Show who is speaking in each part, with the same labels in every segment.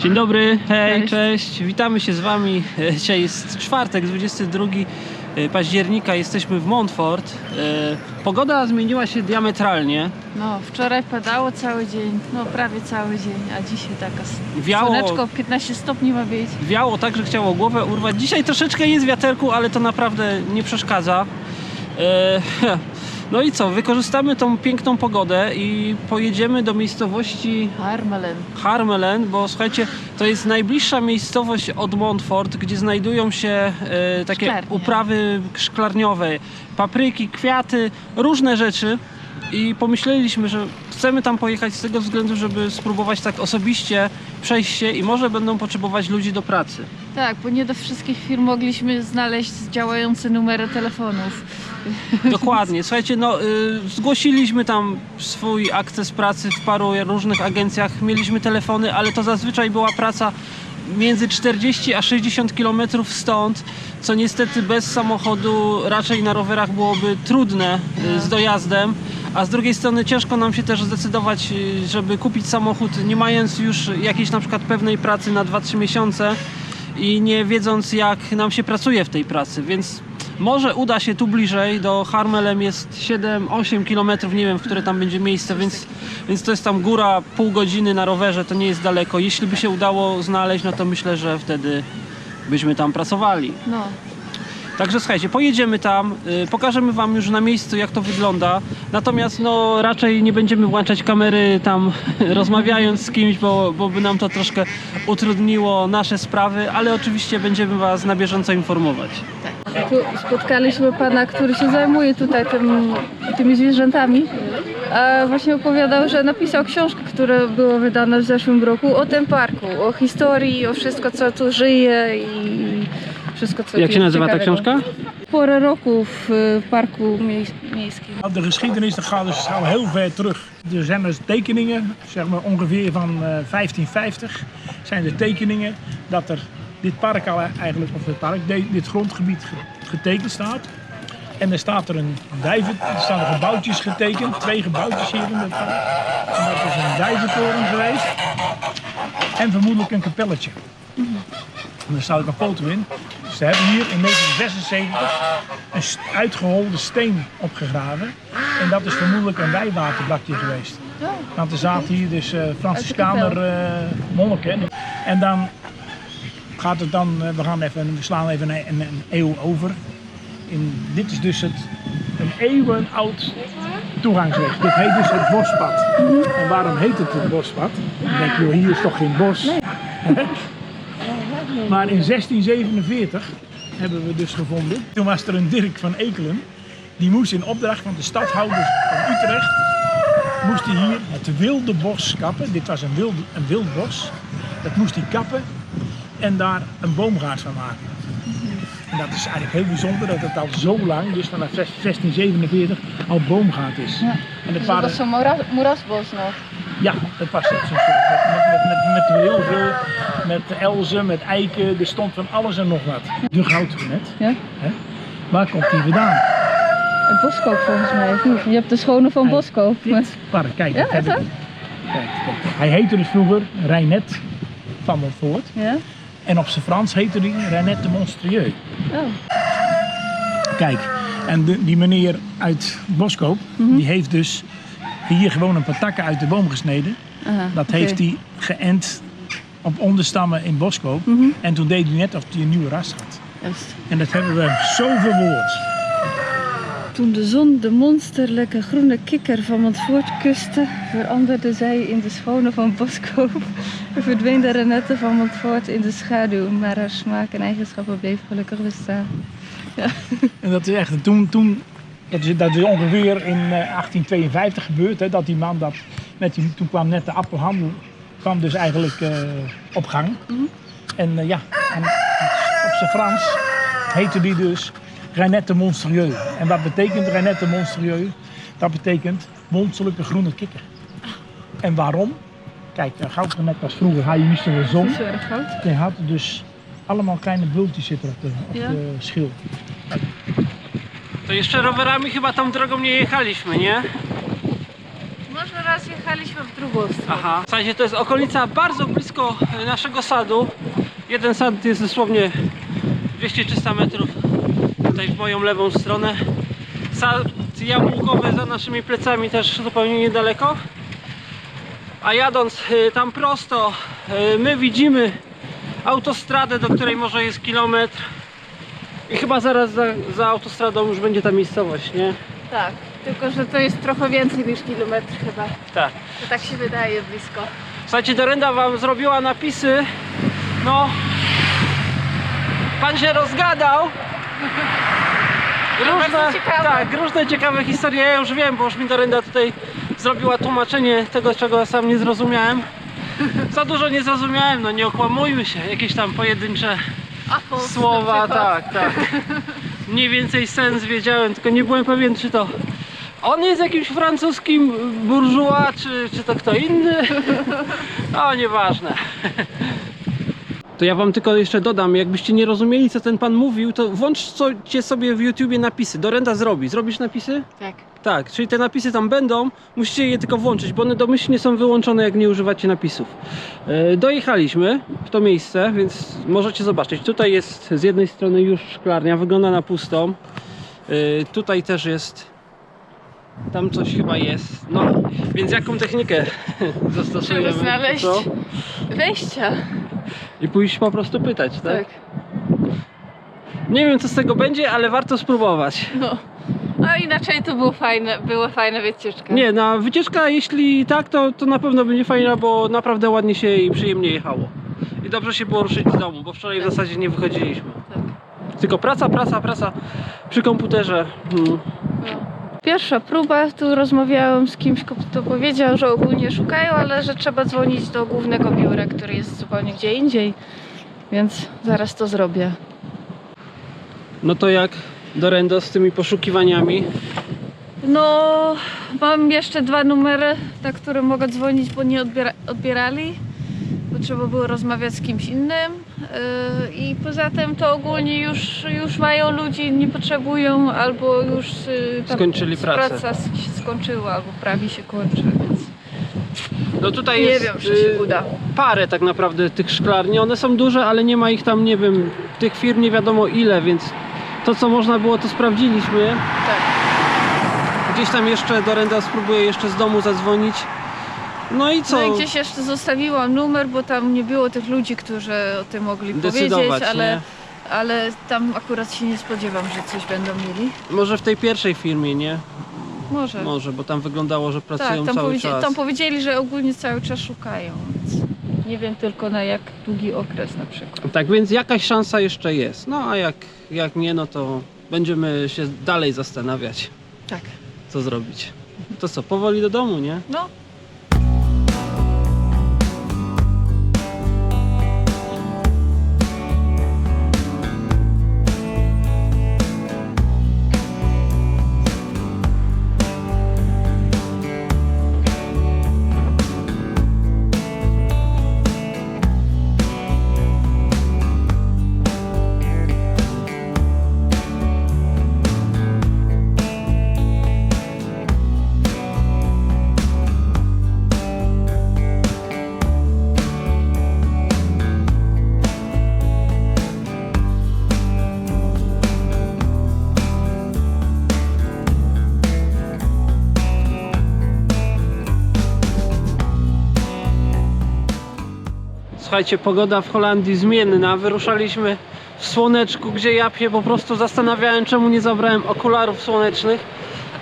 Speaker 1: Dzień dobry, hej,
Speaker 2: Cześć.
Speaker 1: cześć. Witamy się z Wami. E, Dzisiaj jest czwartek, 22 października. Jesteśmy w Montfort. E, Pogoda zmieniła się diametralnie.
Speaker 2: No, wczoraj padało cały dzień, no prawie cały dzień, a dzisiaj taka
Speaker 1: Wiało.
Speaker 2: słoneczko 15 stopni ma być.
Speaker 1: Wiało tak, że chciało głowę urwać. Dzisiaj troszeczkę jest wiaterku, ale to naprawdę nie przeszkadza. E, No i co, wykorzystamy tą piękną pogodę i pojedziemy do miejscowości
Speaker 2: Harmelen.
Speaker 1: Harmelen, bo słuchajcie, to jest najbliższa miejscowość od Montfort, gdzie znajdują się e, takie
Speaker 2: Szklarnie.
Speaker 1: uprawy szklarniowe, papryki, kwiaty, różne rzeczy. I pomyśleliśmy, że chcemy tam pojechać z tego względu, żeby spróbować tak osobiście przejść się i może będą potrzebować ludzi do pracy.
Speaker 2: Tak, bo nie do wszystkich firm mogliśmy znaleźć działające numery telefonów.
Speaker 1: Dokładnie. Słuchajcie, no y, zgłosiliśmy tam swój akces pracy w paru różnych agencjach, mieliśmy telefony, ale to zazwyczaj była praca między 40 a 60 km stąd, co niestety bez samochodu raczej na rowerach byłoby trudne y, z dojazdem. A z drugiej strony ciężko nam się też zdecydować, y, żeby kupić samochód, nie mając już jakiejś na przykład pewnej pracy na 2-3 miesiące i nie wiedząc jak nam się pracuje w tej pracy, więc może uda się tu bliżej, do Harmelem jest 7-8 km, nie wiem w które tam będzie miejsce, więc, więc to jest tam góra pół godziny na rowerze, to nie jest daleko. Jeśli by się udało znaleźć, no to myślę, że wtedy byśmy tam pracowali.
Speaker 2: No,
Speaker 1: Także słuchajcie, pojedziemy tam, y, pokażemy wam już na miejscu jak to wygląda. Natomiast no raczej nie będziemy włączać kamery tam rozmawiając z kimś, bo, bo by nam to troszkę utrudniło nasze sprawy, ale oczywiście będziemy was na bieżąco informować.
Speaker 2: Tu spotkaliśmy pana, który się zajmuje tutaj tym, tymi zwierzętami. A właśnie opowiadał, że napisał książkę, która była wydana w zeszłym roku o tym parku, o historii, o wszystko co tu żyje i wszystko co
Speaker 1: Jak
Speaker 2: tu
Speaker 1: się
Speaker 2: jest
Speaker 1: nazywa ta
Speaker 2: ciekawego.
Speaker 1: książka?
Speaker 2: Porę roku w y, parku mie miejskim.
Speaker 3: Nou, De geschiedenis dat gaat dus al heel ver terug. Er zijn dus tekeningen, zeg maar ongeveer van eh, 1550, zijn er tekeningen dat er dit park al eigenlijk, of het park, dit grondgebied ge- getekend staat. En er staat er een duiven, er staan er gebouwtjes getekend, twee gebouwtjes hier in het park. En dat is een duiventoren geweest. En vermoedelijk een kapelletje. En daar staat ook een foto in. Ze hebben hier in 1976 een uitgeholde steen opgegraven. En dat is vermoedelijk een wijwaterbakje geweest. Want er zaten hier dus Franciscaner eh, monniken. En dan gaat het dan, eh, we, gaan even, we slaan even een, een, een eeuw over. In, dit is dus het, een eeuwenoud toegangsweg. Dit heet dus het bospad. En waarom heet het het bospad? Dan denk je, joh, hier is toch geen bos? Maar in 1647 hebben we dus gevonden. Toen was er een Dirk van Ekelen. Die moest in opdracht van de stadhouders van Utrecht. Moest hij hier het wilde bos kappen. Dit was een wild, een wild bos. Dat moest hij kappen en daar een boomgaard van maken. En dat is eigenlijk heel bijzonder dat het al zo lang, dus vanaf 1647, al boomgaard is.
Speaker 2: Ja.
Speaker 3: En het
Speaker 2: Dus dat was zo'n moeras, moerasbos nog.
Speaker 3: ja, dat was het. Zo'n soort. Met, met, met, met, met wilgen, met elzen, met eiken. Er stond van alles en nog wat. De goudgenet.
Speaker 2: Ja?
Speaker 3: Hè? Waar komt die vandaan?
Speaker 2: Het Boskoop volgens mij, of niet? Je hebt de schone van Boskoop.
Speaker 3: Dit park, kijk,
Speaker 2: Ja,
Speaker 3: dat heb ik. Kijk, kijk. Hij heette dus vroeger Reinet van Montfort.
Speaker 2: Ja?
Speaker 3: En op zijn Frans heette hij Reinet de Monstrieux.
Speaker 2: Oh.
Speaker 3: Kijk, en de- die meneer uit Boskoop,
Speaker 2: Mhm.
Speaker 3: die heeft dus hier gewoon een paar takken uit de boom gesneden. Dat heeft hij geënt op onderstammen in Boskoop.
Speaker 2: Mhm.
Speaker 3: En toen deed hij net of hij een nieuwe ras had. En dat hebben we zo verwoord.
Speaker 2: Toen de zon de monsterlijke groene kikker van Montfort kuste, veranderde zij in de schone van Boskoop. En verdween de renette van Montfort in de schaduw, maar haar smaak en eigenschappen bleven gelukkig bestaan.
Speaker 3: En dat is echt, en toen, toen dat, is, dat is ongeveer in eh, 1852 gebeurd, hè, dat die man dat, met die, toen kwam net de appelhandel, kwam dus eigenlijk eh, op gang. En eh, ja, en op zijn Frans heette die dus Renette Monstrieux. En wat betekent Renette Monstrieux? Dat betekent monsterlijke groene kikker. En waarom? Kijk, een goudrenet was vroeger, had je niet zo'n zon.
Speaker 2: Goud.
Speaker 3: Je had dus allemaal kleine bultjes zitten op de, op
Speaker 2: Ja.
Speaker 3: de schil.
Speaker 1: To jeszcze rowerami chyba tą drogą nie jechaliśmy, nie?
Speaker 2: Może raz jechaliśmy w drugą stronę.
Speaker 1: Aha. Słuchajcie, to jest okolica bardzo blisko e, naszego sadu. Jeden sad jest dosłownie 200-300 metrów tutaj w moją lewą stronę. Sad jabłkowy za naszymi plecami też zupełnie niedaleko. A jadąc e, tam prosto, e, my widzimy autostradę, do której może jest kilometr. I chyba zaraz za, za autostradą już będzie ta miejscowość, nie?
Speaker 2: Tak, tylko że to jest trochę więcej niż kilometr chyba.
Speaker 1: Tak.
Speaker 2: To tak się wydaje blisko.
Speaker 1: Słuchajcie, Dorenda wam zrobiła napisy. No, pan się rozgadał. Różne, tak, różne ciekawe historie. Ja już wiem, bo już mi Dorenda tutaj zrobiła tłumaczenie tego, czego ja sam nie zrozumiałem. Za dużo nie zrozumiałem, no nie okłamujmy się. Jakieś tam pojedyncze
Speaker 2: Apple
Speaker 1: słowa, tak, tak. Mniej więcej sens wiedziałem, tylko nie byłem pewien, czy to on jest jakimś francuskim burżuła, czy, czy to kto inny. No, nieważne. To ja wam tylko jeszcze dodam, jakbyście nie rozumieli, co ten pan mówił, to włączcie sobie w YouTubie napisy. Dorenda zrobi. Zrobisz napisy?
Speaker 2: Tak.
Speaker 1: Tak, czyli te napisy tam będą, musicie je tylko włączyć, bo one domyślnie są wyłączone, jak nie używacie napisów. E, Dojechaliśmy w to miejsce, więc możecie zobaczyć. Tutaj jest z jednej strony już szklarnia, wygląda na pustą. E, Tutaj też jest. Tam coś chyba jest. No, więc jaką technikę zastosujemy?
Speaker 2: Żeby znaleźć
Speaker 1: Co?
Speaker 2: wejścia.
Speaker 1: I pójść po prostu pytać, tak?
Speaker 2: Tak.
Speaker 1: Nie wiem co z tego będzie, ale warto spróbować.
Speaker 2: No. A inaczej to było fajne, była fajna wycieczka.
Speaker 1: Nie, na wycieczka jeśli tak, to, to na pewno będzie fajna, bo naprawdę ładnie się i przyjemnie jechało. I dobrze się było ruszyć z domu, bo wczoraj w zasadzie nie wychodziliśmy.
Speaker 2: Tak.
Speaker 1: Tylko praca, praca, praca przy komputerze. Mm.
Speaker 2: Pierwsza próba, tu rozmawiałam z kimś, kto powiedział, że ogólnie szukają, ale że trzeba dzwonić do głównego biura, który jest zupełnie gdzie indziej. Więc zaraz to zrobię.
Speaker 1: No to jak Dorendo z tymi poszukiwaniami?
Speaker 2: No, mam jeszcze dwa numery, na które mogę dzwonić, bo nie odbiera, odbierali. Bo trzeba było rozmawiać z kimś innym. Yy, I poza tym to ogólnie już, już mają ludzi, nie potrzebują, albo już tam
Speaker 1: Skończyli pracę.
Speaker 2: praca się skończyła, albo prawie się kończy, więc
Speaker 1: No tutaj
Speaker 2: nie
Speaker 1: jest
Speaker 2: wiem, czy się
Speaker 1: y,
Speaker 2: uda.
Speaker 1: parę tak naprawdę tych szklarni. One są duże, ale nie ma ich tam, nie wiem, tych firm nie wiadomo ile, więc to co można było to sprawdziliśmy.
Speaker 2: Tak.
Speaker 1: Gdzieś tam jeszcze Dorenda spróbuje jeszcze z domu zadzwonić. No i co?
Speaker 2: No i gdzieś jeszcze zostawiłam numer, bo tam nie było tych ludzi, którzy o tym mogli
Speaker 1: Decydować,
Speaker 2: powiedzieć, ale, ale tam akurat się nie spodziewam, że coś będą mieli.
Speaker 1: Może w tej pierwszej firmie, nie?
Speaker 2: Może.
Speaker 1: Może, bo tam wyglądało, że pracują
Speaker 2: tak, tam,
Speaker 1: cały
Speaker 2: powiedzie-
Speaker 1: czas.
Speaker 2: tam powiedzieli, że ogólnie cały czas szukają, więc nie wiem tylko na jak długi okres na przykład.
Speaker 1: Tak więc jakaś szansa jeszcze jest. No a jak, jak nie, no to będziemy się dalej zastanawiać,
Speaker 2: Tak.
Speaker 1: co zrobić. To co, powoli do domu, nie?
Speaker 2: No,
Speaker 1: Słuchajcie, pogoda w Holandii zmienna. Wyruszaliśmy w słoneczku, gdzie ja się po prostu zastanawiałem, czemu nie zabrałem okularów słonecznych.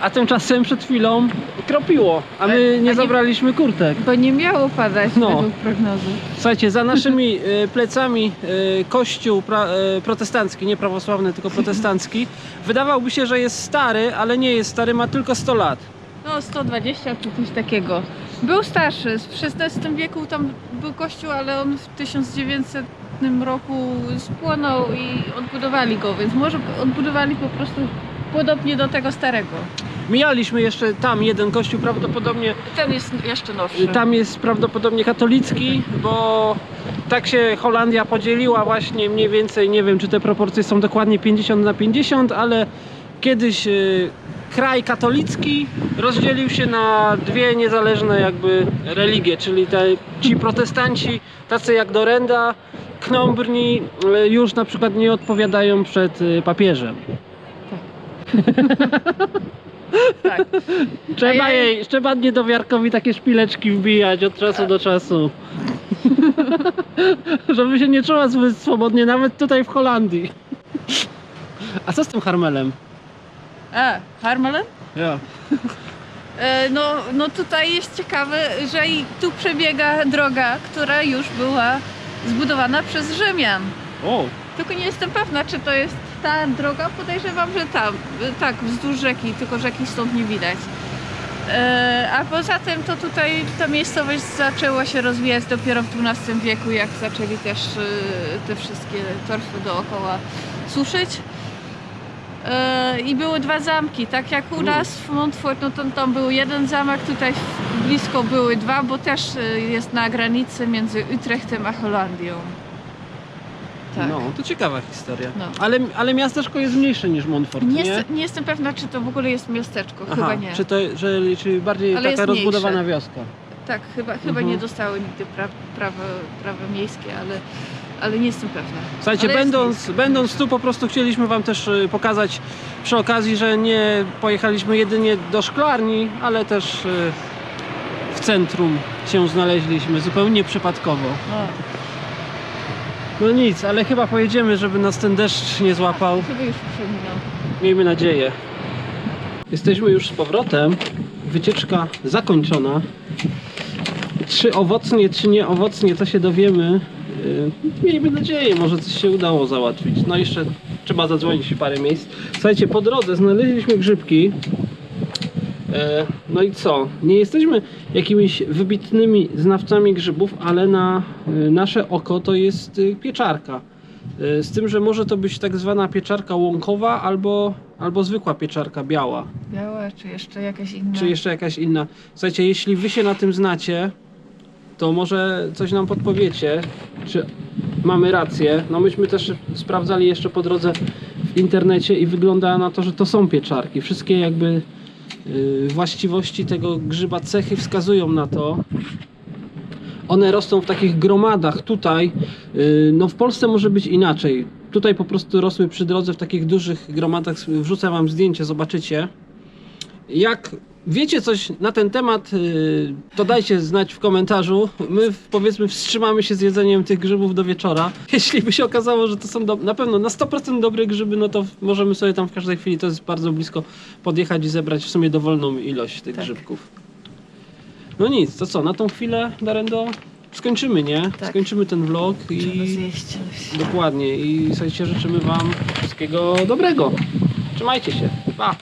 Speaker 1: A tymczasem przed chwilą kropiło, a my nie zabraliśmy kurtek.
Speaker 2: bo nie miało padać
Speaker 1: No.
Speaker 2: według prognozy.
Speaker 1: Słuchajcie, za naszymi y, plecami y, kościół pra, y, protestancki, nie prawosławny, tylko protestancki. Wydawałby się, że jest stary, ale nie jest stary, ma tylko 100 lat.
Speaker 2: No 120 czy coś takiego. Był starszy, w XVI wieku tam był kościół, ale on w 1900 roku spłonął i odbudowali go, więc może odbudowali po prostu podobnie do tego starego.
Speaker 1: Mijaliśmy jeszcze tam jeden kościół, prawdopodobnie
Speaker 2: Ten jest jeszcze nowszy.
Speaker 1: tam jest prawdopodobnie katolicki, bo tak się Holandia podzieliła właśnie mniej więcej, nie wiem czy te proporcje są dokładnie 50 na 50, ale kiedyś y, kraj katolicki rozdzielił się na dwie niezależne jakby religie, czyli te, ci protestanci, tacy jak Dorenda, Knombrni, y, już na przykład nie odpowiadają przed y, papieżem.
Speaker 2: Tak.
Speaker 1: Trzeba
Speaker 2: A ja-
Speaker 1: jej, trzeba niedowiarkowi takie szpileczki wbijać od czasu do czasu. Żeby się nie czuła zbyt swobodnie, nawet tutaj w Holandii. A co z tym Harmelem?
Speaker 2: A, Harmelen?
Speaker 1: Ja.
Speaker 2: E, No, no tutaj jest ciekawe, że i tu przebiega droga, która już była zbudowana przez Rzymian.
Speaker 1: O,
Speaker 2: Tylko nie jestem pewna, czy to jest ta droga. Podejrzewam, że tam, tak, wzdłuż rzeki, tylko rzeki stąd nie widać. E, A poza tym to tutaj ta miejscowość zaczęła się rozwijać dopiero w XII wieku, jak zaczęli też e, te wszystkie torfy dookoła suszyć. E, I były dwa zamki, tak jak u nas w Montfort, no to tam był jeden zamek, tutaj blisko były dwa, bo też e, jest na granicy między Utrechtem a Holandią. Tak.
Speaker 1: no, to ciekawa historia.
Speaker 2: No.
Speaker 1: Ale, ale miasteczko jest mniejsze niż Montfort,
Speaker 2: Nie,
Speaker 1: nie?
Speaker 2: nie jestem pewna, czy to w ogóle jest miasteczko.
Speaker 1: Aha,
Speaker 2: chyba nie.
Speaker 1: Czy to, że, czy bardziej
Speaker 2: Ale
Speaker 1: taka rozbudowana wioska?
Speaker 2: Tak, chyba, chyba
Speaker 1: Mhm.
Speaker 2: nie dostały nigdy pra, prawa, prawa miejskie, ale, ale nie jestem pewna.
Speaker 1: Słuchajcie,
Speaker 2: Ale
Speaker 1: będąc, będąc tu po prostu chcieliśmy Wam też y, pokazać przy okazji, że nie pojechaliśmy jedynie do szklarni, ale też y, w centrum się znaleźliśmy zupełnie przypadkowo.
Speaker 2: No,
Speaker 1: No nic, ale chyba pojedziemy, żeby nas ten deszcz nie złapał.
Speaker 2: chyba już przeminął.
Speaker 1: Miejmy nadzieję. Jesteśmy już z powrotem. Wycieczka zakończona. Czy owocnie, czy nie owocnie, to się dowiemy. Yy, Miejmy nadzieję, może coś się udało załatwić. No jeszcze trzeba zadzwonić w parę miejsc. Słuchajcie, po drodze znaleźliśmy grzybki. E, No i co? Nie jesteśmy jakimiś wybitnymi znawcami grzybów, ale na y, nasze oko to jest y, pieczarka. Y, Z tym, że może to być tak zwana pieczarka łąkowa albo, albo zwykła pieczarka biała,
Speaker 2: Białe, czy jeszcze jakaś inna?
Speaker 1: czy jeszcze jakaś inna. Słuchajcie, jeśli wy się na tym znacie, to może coś nam podpowiecie, czy mamy rację. No myśmy też sprawdzali jeszcze po drodze w internecie i wygląda na to, że to są pieczarki. Wszystkie jakby y, właściwości tego grzyba, cechy wskazują na to. One rosną w takich gromadach tutaj. y, No w Polsce może być inaczej. Tutaj po prostu rosły przy drodze w takich dużych gromadach. Wrzucę wam zdjęcie, zobaczycie. Jak wiecie coś na ten temat, y, to dajcie znać w komentarzu. My powiedzmy wstrzymamy się z jedzeniem tych grzybów do wieczora. Jeśli by się okazało, że to są do, na pewno na 100% dobre grzyby, no to możemy sobie tam w każdej chwili, to jest bardzo blisko, podjechać i zebrać w sumie dowolną ilość tych
Speaker 2: Tak.
Speaker 1: grzybków. No nic, to co, na tą chwilę, Darendo, skończymy, nie?
Speaker 2: Tak.
Speaker 1: Skończymy ten vlog i...
Speaker 2: zjeść.
Speaker 1: Dokładnie i słuchajcie, życzymy wam wszystkiego dobrego. Trzymajcie się. Pa!